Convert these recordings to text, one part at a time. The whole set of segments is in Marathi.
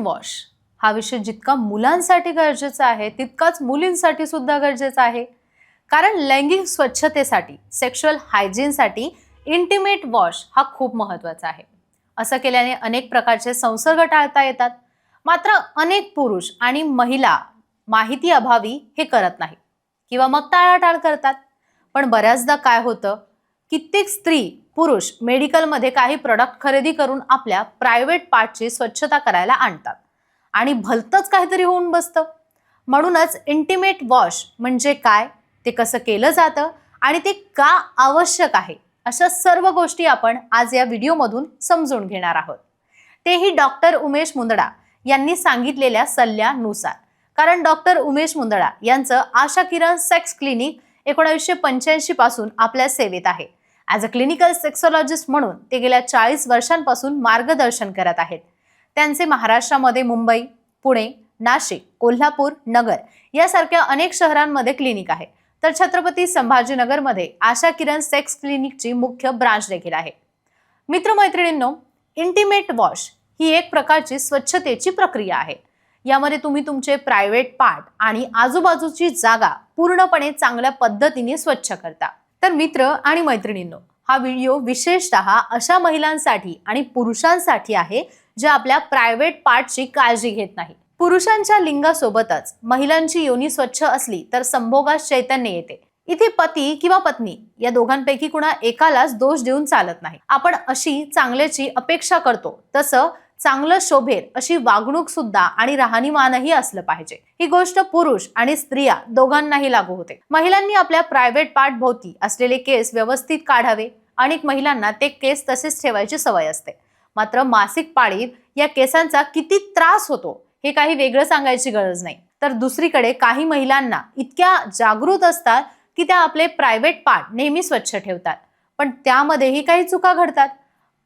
वॉश हा विषय जितका मुलांसाठी गरजेचा आहे तितकाच मुलींसाठी सुद्धा गरजेचा आहे. कारण लैंगिक स्वच्छतेसाठी सेक्शुअल हायजीनसाठी इंटिमेट वॉश हा खूप महत्त्वाचा आहे. असं केल्याने अनेक प्रकारचे संसर्ग टाळता येतात. मात्र अनेक पुरुष आणि महिला माहिती अभावी हे करत नाही किंवा मग टाळाटाळ करतात. पण बऱ्याचदा काय होतं कित्येक स्त्री पुरुष मेडिकलमध्ये काही प्रॉडक्ट खरेदी करून आपल्या प्रायव्हेट पार्टची स्वच्छता करायला आणतात. आणि भलतंच काहीतरी होऊन बसतं. म्हणूनच इंटिमेट वॉश म्हणजे काय? ते कसं केलं जातं? आणि ते का आवश्यक आहे? अशा सर्व गोष्टी आपण आज या व्हिडिओमधून समजून घेणार आहोत. तेही डॉक्टर उमेश मुंदडा यांनी सांगितलेल्या सल्ल्यानुसार. कारण डॉक्टर उमेश मुंदडा यांचं आशा किरण सेक्स क्लिनिक एकोणावीसशे पंच्याऐंशी पासून आपल्या सेवेत आहे. ॲज अ क्लिनिकल सेक्सॉलॉजिस्ट म्हणून ते गेल्या चाळीस वर्षांपासून मार्गदर्शन करत आहेत. त्यांचे महाराष्ट्रामध्ये मुंबई पुणे नाशिक कोल्हापूर नगर यासारख्या अनेक शहरांमध्ये क्लिनिक आहे. तर छत्रपती संभाजीनगरमध्ये आशा किरण सेक्स क्लिनिकची मुख्य ब्रांच देखील आहे. मित्रमैत्रिणींनो इंटिमेट वॉश ही एक प्रकारची स्वच्छतेची प्रक्रिया आहे. यामध्ये तुम्ही तुमचे प्रायव्हेट पार्ट आणि आजूबाजूची जागा पूर्णपणे चांगल्या पद्धतीने स्वच्छ करता. तर मित्र आणि मैत्रिणींनो हा व्हिडिओ विशेषतः अशा महिलांसाठी आणि पुरुषांसाठी आहे जे आपल्या प्रायव्हेट पार्टची काळजी घेत नाही पुरुषांच्या लिंगासोबतच महिलांची योनी स्वच्छ असली तर संभोगास चैतन्य येते. इथे पती किंवा पत्नी या दोघांपैकी कुणा एकालाच दोष देऊन चालत नाही. आपण अशी चांगल्याची अपेक्षा करतो तसं चांगलं शोभेल अशी वागणूक सुद्धा आणि राहणीमानही असलं पाहिजे. ही गोष्ट पुरुष आणि स्त्रिया दोघांनाही लागू होते. महिलांनी आपल्या प्रायव्हेट पार्ट भोवती असलेले केस व्यवस्थित काढावे. अनेक महिलांना ते केस तसेच ठेवायची सवय असते. मात्र मासिक पाळीत या केसांचा किती त्रास होतो हे काही वेगळं सांगायची गरज नाही. तर दुसरीकडे काही महिलांना इतक्या जागृत असतात की त्या आपले प्रायव्हेट पार्ट नेहमी स्वच्छ ठेवतात. पण त्यामध्येही काही चुका घडतात.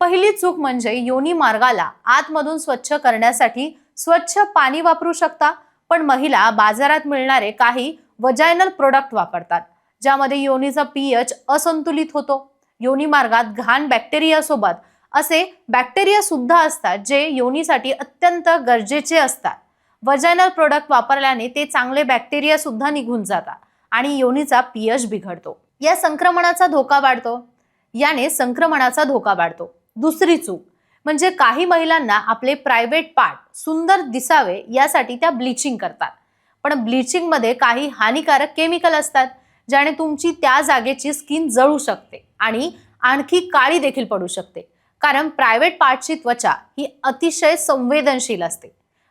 पहिली चूक म्हणजे योनी मार्गाला आतमधून स्वच्छ करण्यासाठी स्वच्छ पाणी वापरू शकता पण महिला बाजारात मिळणारे काही वजायनल प्रोडक्ट वापरतात ज्यामध्ये योनीचा पीएच असंतुलित होतो. योनी मार्गात घाण बॅक्टेरियासोबत असे बॅक्टेरिया सुद्धा असतात जे योनीसाठी अत्यंत गरजेचे असतात. वजायनल प्रोडक्ट वापरल्याने ते चांगले बॅक्टेरिया सुद्धा निघून जातात आणि योनीचा पीएच बिघडतो. या संक्रमणाचा धोका वाढतो. याने संक्रमणाचा धोका वाढतो. दुसरी चूक म्हणजे काही महिलांना आपले प्रायव्हेट पार्ट सुंदर दिसावे यासाठी त्या ब्लिचिंग करतात. पण ब्लिचिंगमध्ये काही हानिकारक केमिकल असतात. ज्याने तुमची त्या जागेची स्किन जळू शकते आणि आणखी काळी देखील पडू शकते. कारण प्रायव्हेट पार्टची त्वचा ही अतिशय संवेदनशील असते.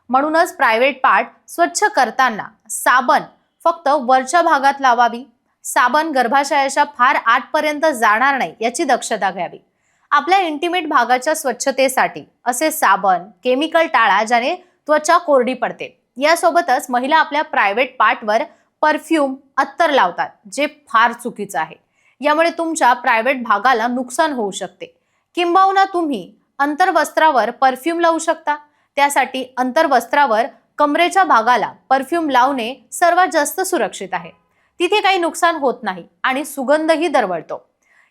म्हणूनच प्रायव्हेट पार्ट स्वच्छ करताना साबण फक्त वरच्या भागात लावावी. साबण गर्भाशयाच्या फार आतपर्यंत जाणार नाही याची दक्षता घ्यावी. आपल्या इंटिमेट भागाच्या स्वच्छतेसाठी असे साबण केमिकल टाळा ज्याने त्वचा कोरडी पडते. यासोबतच महिला आपल्या प्रायव्हेट पार्टवर परफ्यूम अत्तर लावतात जे फार चुकीचं आहे. यामुळे तुमच्या प्रायव्हेट भागाला नुकसान होऊ शकते. किंबहुना तुम्ही अंतर्वस्त्रावर परफ्यूम लावू शकता. त्यासाठी अंतर्वस्त्रावर कमरेच्या भागाला परफ्यूम लावणे सर्वात जास्त सुरक्षित आहे. तिथे काही नुकसान होत नाही आणि सुगंधही दरवळतो.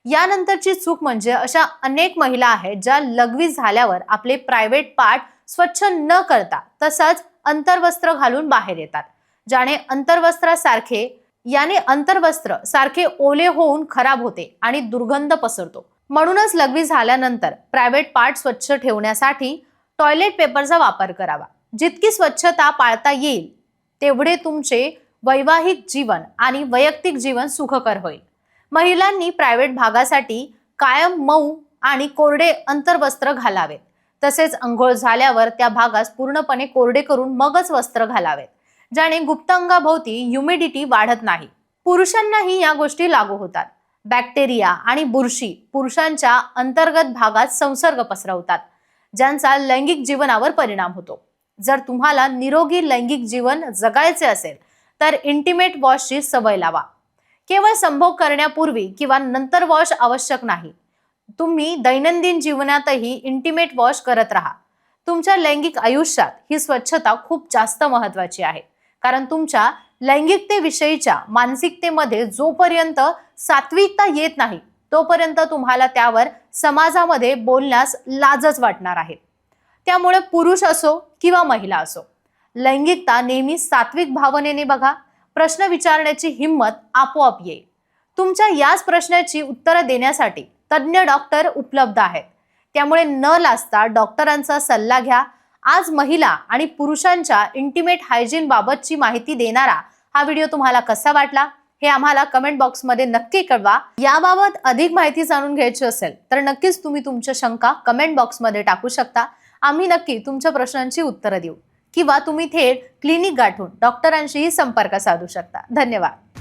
यानंतरची चूक म्हणजे अशा अनेक महिला आहेत ज्या लघवी झाल्यावर आपले प्रायव्हेट पार्ट स्वच्छ न करता तसंच अंतर्वस्त्र घालून बाहेर येतात. ज्याने अंतर्वस्त्रासारखे याने अंतर्वस्त्र सारखे ओले होऊन खराब होते आणि दुर्गंध पसरतो. म्हणूनच लघवी झाल्यानंतर प्रायव्हेट पार्ट स्वच्छ ठेवण्यासाठी टॉयलेट पेपरचा वापर करावा. जितकी स्वच्छता पाळता येईल तेवढे तुमचे वैवाहिक जीवन आणि वैयक्तिक जीवन सुखकर होईल. महिलांनी प्रायव्हेट भागासाठी कायम मऊ आणि कोरडे अंतर्वस्त्र घालावेत. तसेच अंघोळ झाल्यावर त्या भागास पूर्णपणे कोरडे करून मगच वस्त्र घालावेत. ज्याने गुप्तांगाभोवती ह्युमिडिटी वाढत नाही. पुरुषांनाही या गोष्टी लागू होतात. बॅक्टेरिया आणि बुरशी पुरुषांच्या अंतर्गत भागात संसर्ग पसरवतात ज्यांचा लैंगिक जीवनावर परिणाम होतो. जर तुम्हाला निरोगी लैंगिक जीवन जगायचे असेल तर इंटिमेट वॉशची सवय लावा. केवळ संभोग करण्यापूर्वी किंवा नंतर वॉश आवश्यक नाही. तुम्ही दैनंदिन जीवनातही इंटिमेट वॉश करत राहा. तुमच्या लैंगिक आयुष्यात ही स्वच्छता खूप जास्त महत्वाची आहे. कारण तुमच्या लैंगिकतेविषयीच्या मानसिकतेमध्ये जोपर्यंत सात्विकता येत नाही तोपर्यंत तुम्हाला त्यावर समाजामध्ये बोलण्यास लाजच वाटणार आहे. त्यामुळे पुरुष असो किंवा महिला असो लैंगिकता नेहमी सात्विक भावनेने बघा. प्रश्न विचारण्याची हिंमत आपोआप येईल. तुमच्या याच प्रश्नाची उत्तरं देण्यासाठी तज्ज्ञ डॉक्टर उपलब्ध आहेत. त्यामुळे न लाजता डॉक्टरांचा सल्ला घ्या. आज महिला आणि पुरुषांच्या इंटिमेट हायजीन बाबतची माहिती देणारा हा व्हिडिओ तुम्हाला कसा वाटला हे आम्हाला कमेंट बॉक्समध्ये नक्की कळवा. याबाबत अधिक माहिती जाणून घ्यायची असेल तर नक्कीच तुम्ही तुमच्या शंका कमेंट बॉक्समध्ये टाकू शकता. आम्ही नक्की तुमच्या प्रश्नांची उत्तरं देऊ. किंवा तुम्ही थेट क्लिनिक गाठून डॉक्टरांशीही संपर्क साधू शकता. धन्यवाद.